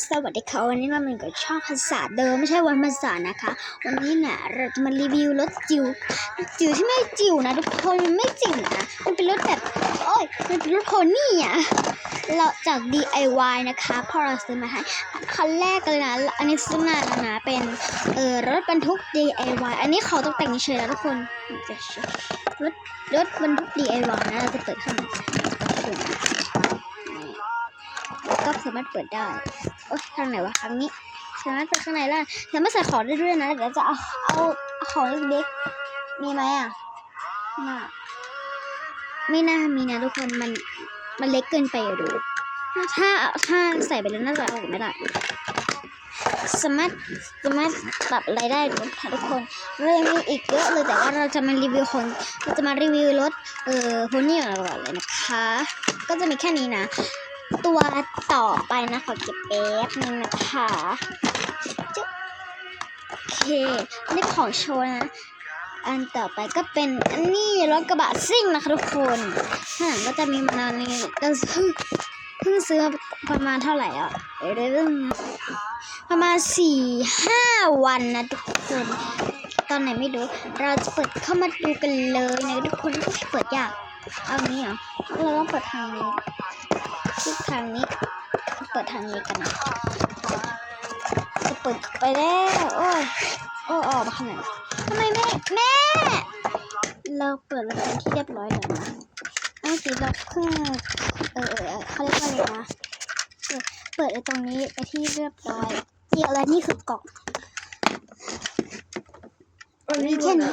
สวัสดีค่ะวันนี้เราเป็นกับช่องภาษาเดิมไม่ใช่วันภาษานะคะ วันนี้เนี่ยเราจะมารีวิวรถจิ๋วจิ๋วที่ไม่จิ๋วนะทุกคนมันไม่จิ๋วนะมันเป็นรถแบบโอ้ยมันเป็นรถโพนี่อะเราจาก DIY นะคะพอเราซื้อมาให้คันแรกเลยนะอันนี้ซื้อมาแล้วนะเป็นเออรถบรรทุก DIY อันนี้เขาตกแต่งเฉยนะทุกคนรถรถบรรทุก DIY นะเราจะเปิดข้างในนี่ก็สามารถเปิดได้ โอ๊ยทางไหนวะทางนี้สามารถไปข้างในได้สามารถใส่ของได้ด้วยนะเดี๋ยวจะเอาเอาของเล็กๆมีไหมอะน่าไม่น่ามีนะทุกคนมันมันเล็กเกินไปอะดูถ้าถ้าใส่ไปแล้วน่าจะเอาออกไม่ได้สามารถสามารถปรับอะไรได้ค่ะทุกคนเรายังมีอีกเยอะเลยแต่ว่าเราจะมารีวิวคนเราจะมารีวิวรถเอ่อโพนี่ก่อนเลยนะคะ ก็จะมีแค่นี้นะ ตัวต่อไปนะขอเก็บแป๊บนึงนะคะจึ๊โอเคอันนี้ของโชว์นะ อันต่อไปก็เป็นอันนี้รถกระบะซิ่งนะคะทุกคนข้างหลังก็จะมีมานานนี้ก็เพิ่งเพิ่งซื้อประมาณเท่าไหร่อะเดี๋ยวเรื่องประมาณสี่ห้าวันนะทุกคนตอนไหนไม่รู้เราจะเปิดเข้ามาดูกันเลยนะทุกคนเปิดยากเอานี้เหรอเราต้องเปิดทางนี้ ทุกทางนี้ เปิดทางนี้กันนะจะเปิดไปแล้ว โอ้ย โอ้ออกมาขนาดนั้นทำไมแม่ แม่ เราเปิดแล้วเป็นที่เรียบร้อยแล้วนะเมื่อกี้เราเพิ่งเออเออเออเขาเรียกว่าอะไรนะเออเปิดไอ้ตรงนี้ไปที่เรียบร้อยนี่อะไรนี่คือกล่องมีแค่นี้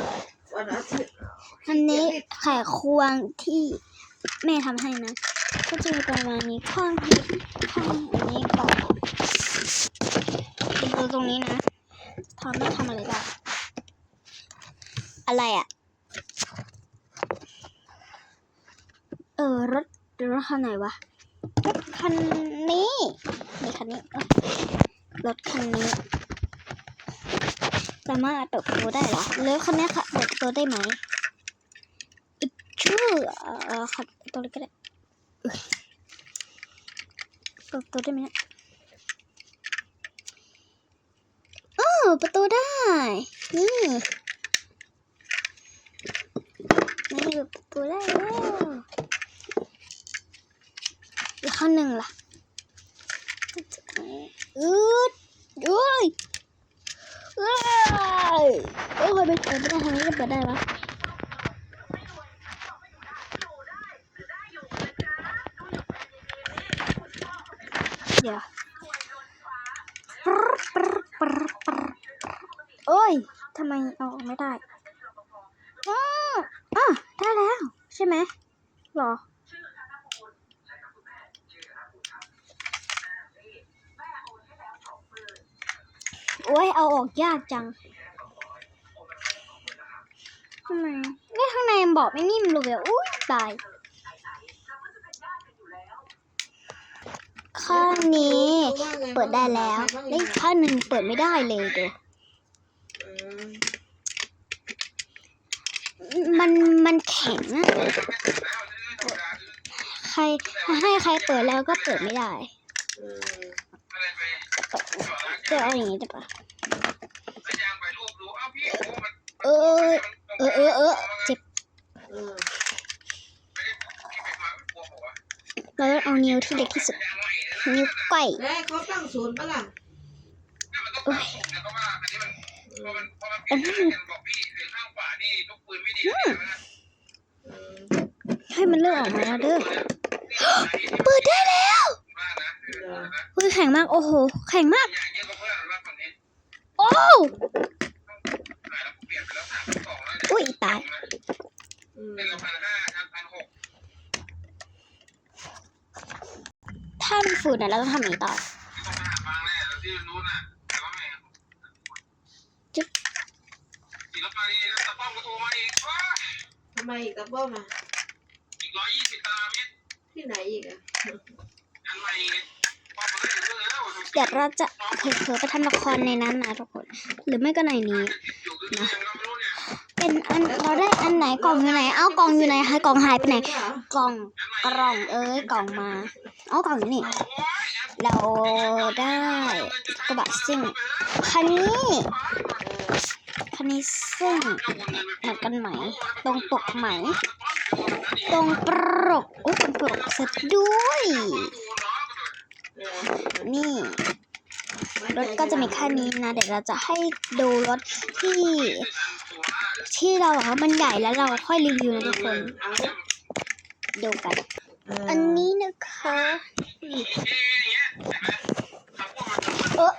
วันอาทิตย์อันนี้ไข่ควงที่แม่ทำให้นะ ก็จะประมาณนี้ข้างนี้ข้างอันนี้ก่อนดูตรงนี้นะทำไม่ทำอะไรได้อะไรอะ เออรถรถคันไหนวะรถคันนี้นี่คันนี้รถคันนี้สามารถเปิดประตูได้เหรอแล้วคันนี้ค่ะเปิดประตูได้ไหมชื่อเอ่อขัดตัวเล็กก็ได้ เปิดประตูได้ไหมเนี่ยโอ้ประตูได้ นี่นี่เปิดประตูได้แล้วอีกข้างหนึ่งล่ะอืดอุ้ยเอ้ยเอ้ยไปเปิดไม่ได้ทางนี้ก็เปิดได้ปะ เดี๋ยวโอ้ยทำไมเอาไม่ได้อ้ออะได้แล้ว ใช่ไหมหรอโอ้ยเอาออกยากจังทำไมนี่ข้างในบอกไม่นิ่มเลยอุ้ยตาย ข้างนี้ เปิดได้แล้วและอีกข้างหนึ่งเปิดไม่ได้เลยเดี๋ยวเอมันมันแข็งอะใครให้ใครเปิดแล้วก็เปิดไม่ได้เออจะเอาอย่างนี้ได้ปะเออเออเออเออเจ็บเออเราต้องเอานิ้วที่เล็กที่สุด นิ้วก้อยแล้วเขาตั้งศูนย์ปะล่ะโอ้ยเอออันนั้นมันเออให้มันเลือกออกมาแล้วเด้อเปิดได้แล้วเออเฮ้ยแข็งมาก โอ้โห แข็งมาก โอ้อุ้ยตายอืม ถ้ามันฝืนนะเราต้องทำอย่างนี้ต่อจึ๊บทำไมอีกกับบ้ามาที่ไหนอีกอะเดี๋ยวเราจะเผลอๆไปทำละครในนั้นนะทุกคน หรือไม่ก็ในนี้เป็นอันเราได้อันไหนกล่องอยู่ไหน เอ้ากล่องอยู่ไหนให้กล่องหายไปไหน กล่องกล่องเอ้ยกล่องมา เอ้ากล่องอยู่นี่ เราได้กระบะซิ่งคันนี้คันนี้ซิ่งเหมือนกันไหม ตรงปกไหม ตรงปรกโอ้ตรงปรกเสร็จด้วย นี่รถก็จะมีแค่นี้นะ เดี๋ยวเราจะให้ดูรถที่ ที่เราบอกว่ามันใหญ่แล้วเราค่อยรีวิวนะทุกคน ดูกัน อออันนี้นะคะนี่เออ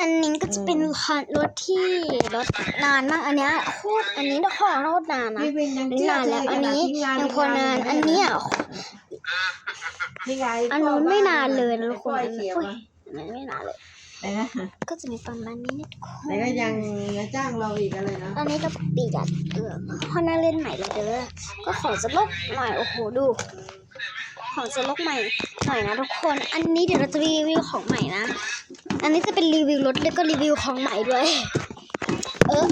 อันนี้ก็จะเป็นคันรถที่รถนานมาก อันเนี้ยโคตร อันนี้ของโคตรนานนะพี่วินยังอันนี้เชื่อนานใจแล้วขอันนาดนี้ทิ้งงานยังพอนาน อันเนี้ยนี่ไงอันนู้นไม่นานเลยนะทุกคนปล่อยอันเขีนี้ยวอุ๊ยมาอันนั้นไม่นานเลย แต่นะก็จะมีประมาณนี้นะทุกคนแต่ก็ยังจะจ้างเราอีกอะไรนะอันนี้เราปีกัดเออพอน่าเล่นใหม่เลยเด้อก็ขอจะลกหน่อยโอ้โหดูขอจะลกใหม่หน่อยนะทุกคน อันนี้เดี๋ยวเราจะรีวิวของใหม่นะ อันนี้จะเป็นรีวิวรถแล้วก็รีวิวของใหม่ด้วย เออ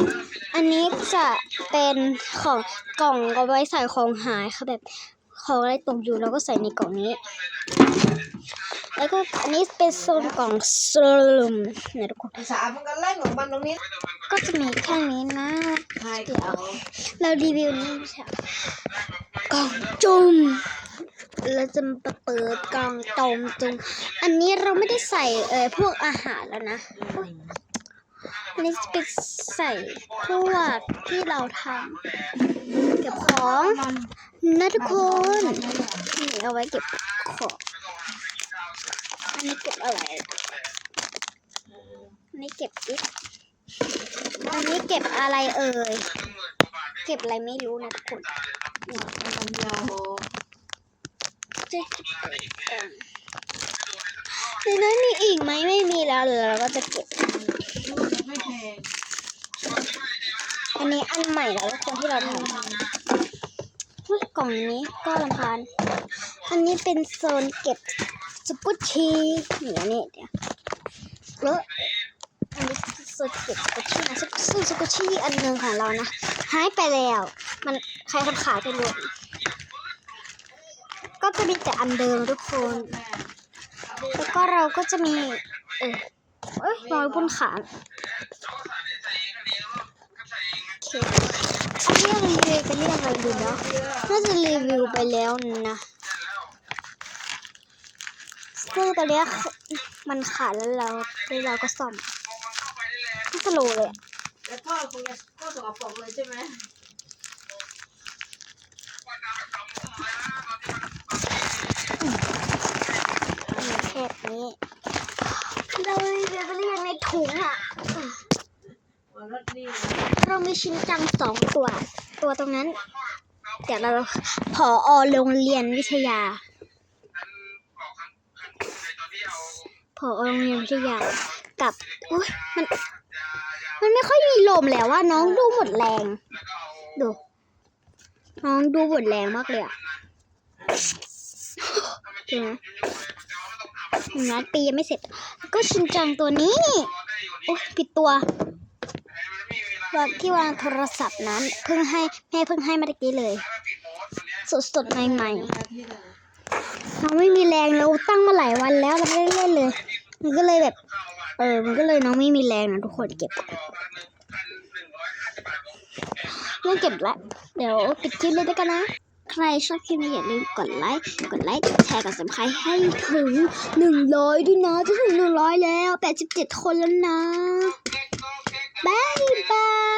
อันนี้จะเป็นของกล่องเอาไว้ใส่ของหายค่ะแบบของอะไรตกอยู่เราก็ใส่ในกล่องนี้ แล้วก็อันนี้เป็นโซนกล่องสลุมเนี่ยทุกคนสามมันก็เล่นของมันตรงนี้ ก็จะมีแค่นี้นะใช่เดี๋ยวเรารีวิวนี่ไม่ใช่กล่องจุ่มเราจะมาเปิดกล่องตมจุ่มอันนี้เราไม่ได้ใส่เออพวกอาหารแล้วนะอุ๊ยอันนี้จะเป็นใส่พวกที่เราทำเก็บของมันนะทุกคนนี่เอาไว้เก็บของอั นนี้เก็บอะไรอันนี้เก็บดิอันนี้เก็บอะไรเอ่ย เก็บอะไรไม่รู้นะทุกคนมันยาวจะเก็บอะไรกันในนั้นมีอีกไหมไม่มีแล้วเดี๋ยวเราก็จะเก็บ อันนี้อันใหม่แล้วคนที่เราทำกล่องนี้ก็ลำพาน อันนี้เป็นโซนเก็บ สปุชชีนี่อันนี้เดี๋ยวเลอะอันนี้คือโซนเก็บสปุชชีนะซึ่งสปุชชีอันหนึ่งของเรานะหายไปแล้ว มันใครคนขายไปหมดก็จะมีแต่อันเดิมทุกคนแล้วก็เราก็จะมี เออเอ้ยรอยบนขาโอเคอันนี้รีวิวไปเรื่องอะไรดูเนาะน่าจะรีวิวไปแล้วนะ ซึ่งตอนเนี้ยมันขาดแล้วเราแล้วเราก็ซ่อมไม่สโลว์เลยอะแล้วก็คงจะก็สกปรกเลยใช่ไหมมีแค่นี้เรารีวิวไปเรื่องในถุงอะรถนี่เรามีชิ้นจังสองตัว ตัวตรงนั้น เดี๋ยวเราผออโรงเรียนวิทยา ผอโรงเรียนวิทยากับอุ้ยมัน มันไม่ค่อยมีลมแล้วว่าน้องดูหมดแรง ดู น้องดูหมดแรงมากเลยอะเห็นไหมงานปียังไม่เสร็จ ก็ชินจังตัวนี้ โอ้ยผิดตัววางที่วางโทรศัพท์นั้น เพิ่งให้แม่เพิ่งให้มื่อกี้เลย สดสดใหม่ๆน้องไม่มีแรงเราตั้งมาหลายวันแล้วเราไม่ได้เล่นเลย มันก็เลยแบบ เออ มันก็เลยน้องไม่มีแรงนะทุกคนเก็บไม่เก็บละเดี๋ยวปิดคลิปเลยด้วยกันนะ ใครชอบคลิปนี้อย่าลืมกดไลค์กดไลค์แชร์กับสไครต์ให้ถึงหนึ่งร้อยด้วยนะจะถึงหนึ่งร้อยแล้วแปดสิบเจ็ดคนแล้วนะบายบาย